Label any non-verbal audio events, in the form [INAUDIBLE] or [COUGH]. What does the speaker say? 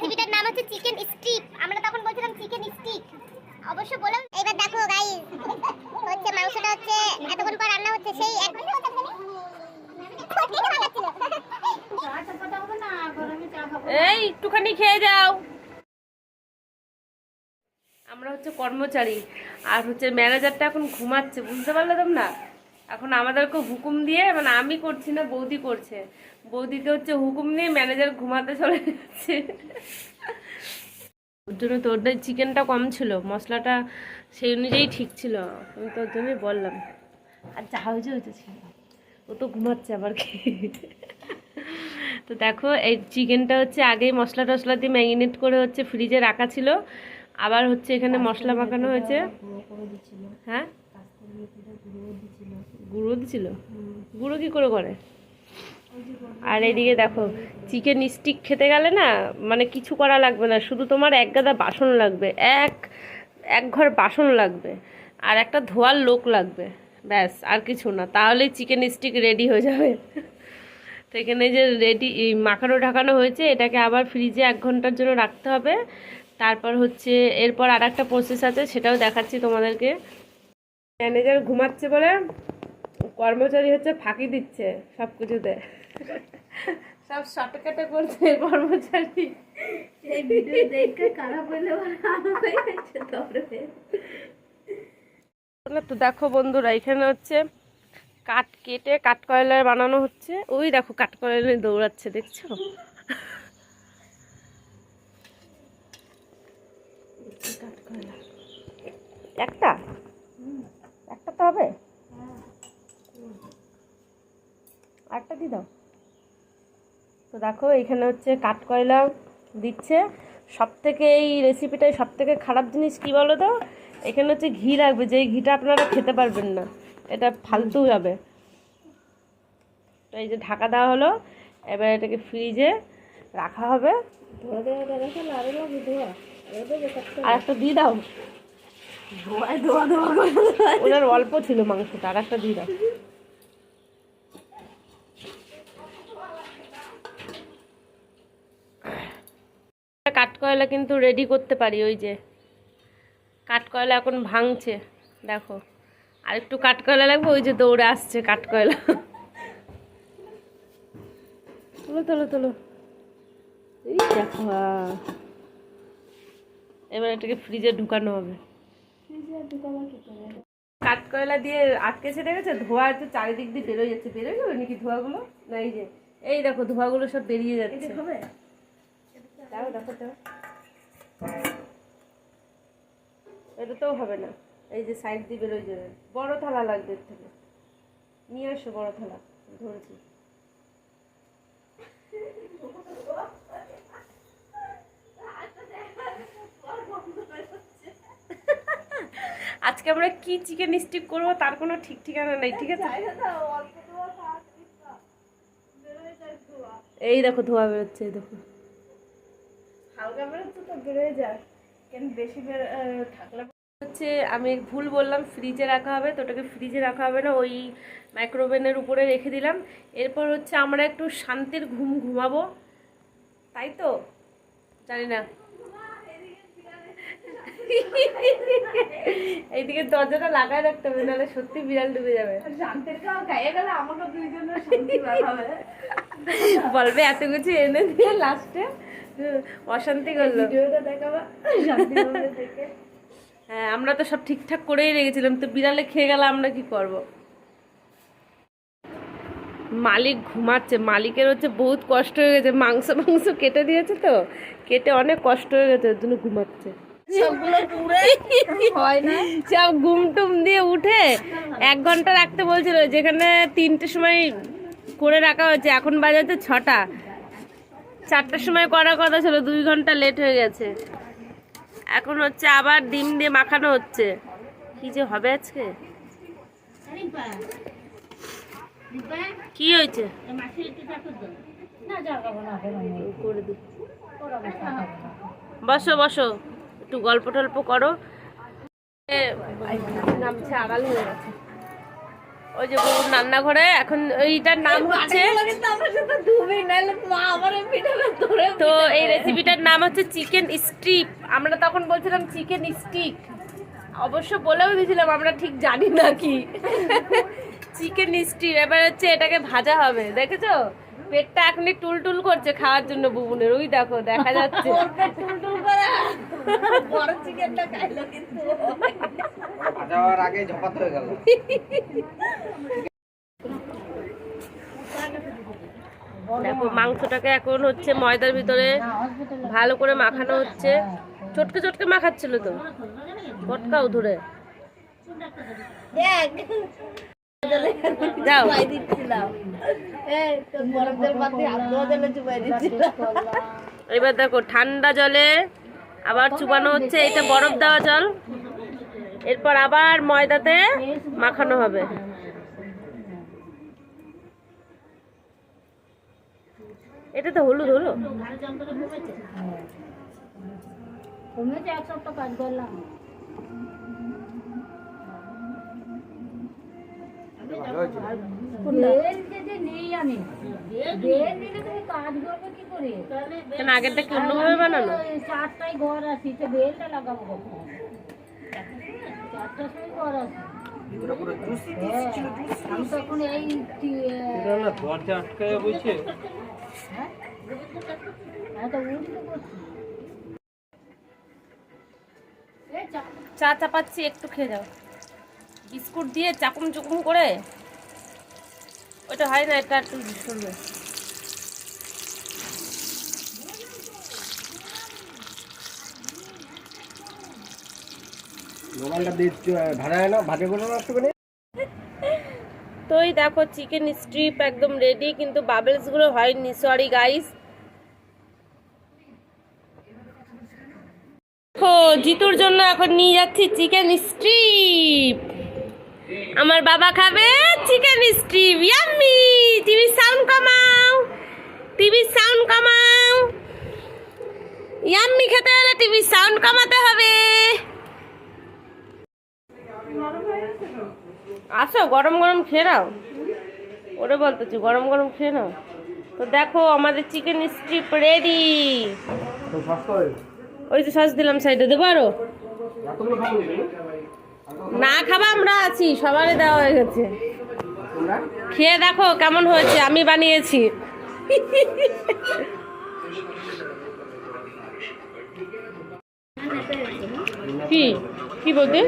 রেসিপিটার নাম হচ্ছে chicken stick. আমরা তখন বলছিলাম চিকেন স্টিক। অবশ্য বললাম এবার দেখো গাইস হচ্ছে মাংসটা হচ্ছে এতক্ষণ পর রান্না হচ্ছে সেই এক এই, একটুখানি খেয়ে যাও। আমরা হচ্ছে কর্মচারী, আর হচ্ছে ম্যানেজারটা এখন ঘুমাচ্ছে, বুঝতে পারলে তোমরা? এখন আমাদেরকে হুকুম দিয়ে মানে আমি করছি না বৌদি করছে। বৌদিকে হচ্ছে হুকুম নিয়ে ম্যানেজার ঘুমাতে চলে যাচ্ছে। ওর জন্য তো ওর চিকেনটা কম ছিল মশলাটা সেই অনুযায়ী ঠিক ছিল। আমি তোর জন্যই বললাম। আর যা হয়েছে হয়েছে ছিল। ও তো ঘুমাচ্ছে আবার খেয়ে তো দেখো এই চিকেনটা হচ্ছে আগেই মশলা টশলা দিয়ে ম্যারিনেট করে হচ্ছে ফ্রিজে রাখা ছিল। আবার হচ্ছে এখানে মশলা মাখানো হয়েছে। হ্যাঁ? গুঁড়ো দিছিল? গুঁড়ো কি করে করে? আর এইদিকে দেখো, চিকেন স্টিক খেতে গেলে না মানে কিছু করা লাগবে না, শুধু তোমার এক গাদা বাসন লাগবে, এক এক ঘর বাসন লাগবে, আর একটা ধোয়ার লোক লাগবে, ব্যাস, আর কিছু না, তাহলেই চিকেন স্টিক রেডি হয়ে যাবে। তো এখানে যে রেডি মাখানো ঢাকানো হয়েছে, এটাকে আবার ফ্রিজে এক ঘণ্টার জন্য রাখতে হবে। তারপর হচ্ছে, এরপর আর একটা প্রসেস আছে, সেটাও দেখাচ্ছি তোমাদেরকে। ম্যানেজার ঘুমাচ্ছে বলে কর্মচারী হচ্ছে ফাঁকি দিচ্ছে সব কিছুতে সব শর্টকাটে করছে কর্মচারী। এই ভিডিও দেখে খারাপ না তো দেখো বন্ধুরা এখানে হচ্ছে কাঠ কেটে কাঠ কয়লার বানানো হচ্ছে। ওই দেখো কাঠ কয়লায় দৌড়াচ্ছে দেখছ? একটা তো হবে একটা দিয়ে দাও। তো দেখো এখানে হচ্ছে কাঠকয়লা দিচ্ছে। সব থেকে এই রেসিপিটাই সব থেকে খারাপ জিনিস কি বলো তো এখানে হচ্ছে ঘি লাগবে যেই ঘিটা আপনারা খেতে পারবেন না। এটা ফালতু যাবে তো এই যে ঢাকা দেওয়া হলো এবার এটাকে ফ্রিজে রাখা হবে। আরও একটা দিয়ে দাও। ওনার অল্প ছিল মাংসটা আর একটা দিয়ে দাও। কাঠকয়লা কিন্তু রেডি করতে পারি ওই যে। কাঠকয়লা এখন ভাঙছে দেখো। আর একটু কাঠকয়লা লাগবে ওই যে দৌড়ে আসছে কাঠকয়লা। তোলো তোলো তোলো। এই দেখো এবার এটাকে ফ্রিজে ঢুকানো হবে। কাঠকয়লা দিয়ে আটকেছে দেখেছে? ধোয়া তো চারিদিক দিয়ে বেরোয় যাচ্ছে। বেরোয় যাবে নাকি ধোয়াগুলো? না এই যে। এই দেখো ধোয়াগুলো সব বেরিয়ে যাচ্ছে। দেখো দেখো এটাতেও হবে না। এই যে সাইড দিয়ে বেরোয় যাবে বড় থালা লাগবে এর থেকে। নিয়ে এসো বড় থালা ধরেছি। আজকে আমরা কি চিকেন স্টিক করব তার কোনো ঠিক ঠিকানা নেই, ঠিক আছে? এই দেখো ধোয়া বেরোচ্ছে, এই দেখো। হালকা বেরোচ্ছে তো বেরোয় যায় কেন বেশি বের থাকলে হচ্ছে আমি ভুল বললাম ফ্রিজে রাখা হবে তো ওটাকে ফ্রিজে রাখা হবে না ওই মাইক্রোওভেনের উপরে রেখে দিলাম। এরপর হচ্ছে আমরা একটু শান্তির ঘুম ঘুমাবো। তাই তো? জানি না। এইদিকে দরজাটা লাগায় রাখতে হবে নাহলে সত্যি বিড়াল ডুবে যাবে। বলবে এত কিছু এনে দিয়ে লাস্টে অশান্তি করল। ভিডিওটা দেখাবা হ্যাঁ আমরা তো সব ঠিকঠাক করেই রেখেছিলাম তো বিড়ালে খেয়ে গেলে আমরা কি করব? মালিক ঘুমাচ্ছে মালিকের হচ্ছে বহুত কষ্ট হয়ে গেছে মাংস মাংস কেটে দিয়েছে তো কেটে অনেক কষ্ট হয়ে গেছে ওর জন্য ঘুমাচ্ছে। সব ঘুম টুম দিয়ে উঠে এক ঘণ্টা রাখতে বলছিল যেখানে তিনটের সময় করে রাখা হয়েছে এখন বাজাতে ছটা। চারটার সময় করার কথা ছিল, দুই ঘণ্টা লেট হয়ে গেছে। এখন হচ্ছে আবার ডিম দিয়ে মাখানো হচ্ছে। কি যে হবে আজকে? কি হয়েছে? বসো বসো, একটু গল্প টল্প করো। নামছে আড়াল হয়ে গেছে। ওই যে রান্নাঘরে এখন এইটার নাম হচ্ছে তো এই রেসিপিটার নাম হচ্ছে চিকেন স্ট্রিপ আমরা তখন বলছিলাম চিকেন স্টিক অবশ্য বলেও দিয়েছিলাম আমরা ঠিক জানি না কি। চিকেন স্ট্রিপ এবার হচ্ছে এটাকে ভাজা হবে দেখেছ? পেটটা এখনই টুলটুল করছে খাওয়ার জন্য বুবুনের। ওই দেখো দেখা যাচ্ছে [LAUGHS] টুলটুল করে বড় চিকেনটা খাইলো কিন্তু ভাজা হওয়ার আগে ঝপাত হয়ে গেল দেখো মাংসটাকে এখন হচ্ছে ময়দার ভিতরে ভালো করে মাখানো হচ্ছে। চটকে চটকে মাখাচ্ছিল তো। পটকাও ধরে। এবার দেখো ঠান্ডা জলে আবার চুবানো হচ্ছে এটা বরফ দেওয়া জল। এরপর আবার ময়দাতে মাখানো হবে। এটা তো হলুদ হলো কমেছে এক সপ্তাহ কাজ করলাম। আগেরটা কি অন্যভাবে বানানো? চারটায় ঘর আছি তো বেলটা লাগাবো কখন? চারটার সময় ঘর আছি। ভিতরে পুরো জুসি আমি তখন এই দরজা আটকায় বলছে [LAUGHS] চা- চাপাচ্ছি, একটু খেয়ে যাও বিস্কুট দিয়ে চাকুম চুকুম করে, ওটা হয় না, এটা একটু শুনবে মোবাইলটা ভাজা হয় না ভাজা করে এই দেখো চিকেন স্ট্রিপ একদম রেডি কিন্তু বাবলসগুলো হয়নি সরি গাইস দেখো, জিতুর জন্য এখন নিয়ে যাচ্ছি চিকেন স্ট্রিপ আমার বাবা খাবে chicken strip yummy TV sound কমাও টিভি সাউন্ড কমাও। ইয়াম্মি খেতে হলে টিভি সাউন্ড কমাতে হবে। আসো গরম গরম খেয়ে নাও। ওরে বলতেছি গরম গরম খেয়ে নাও। তো দেখো আমাদের চিকেন স্ট্রিপ রেডি ওই তো সস দিলাম সাইডে দেবো আরও? না খাবা আমরা আছি সবারই দেওয়া হয়ে গেছে। খেয়ে দেখো কেমন হয়েছে আমি বানিয়েছি। কি? কি বলতে?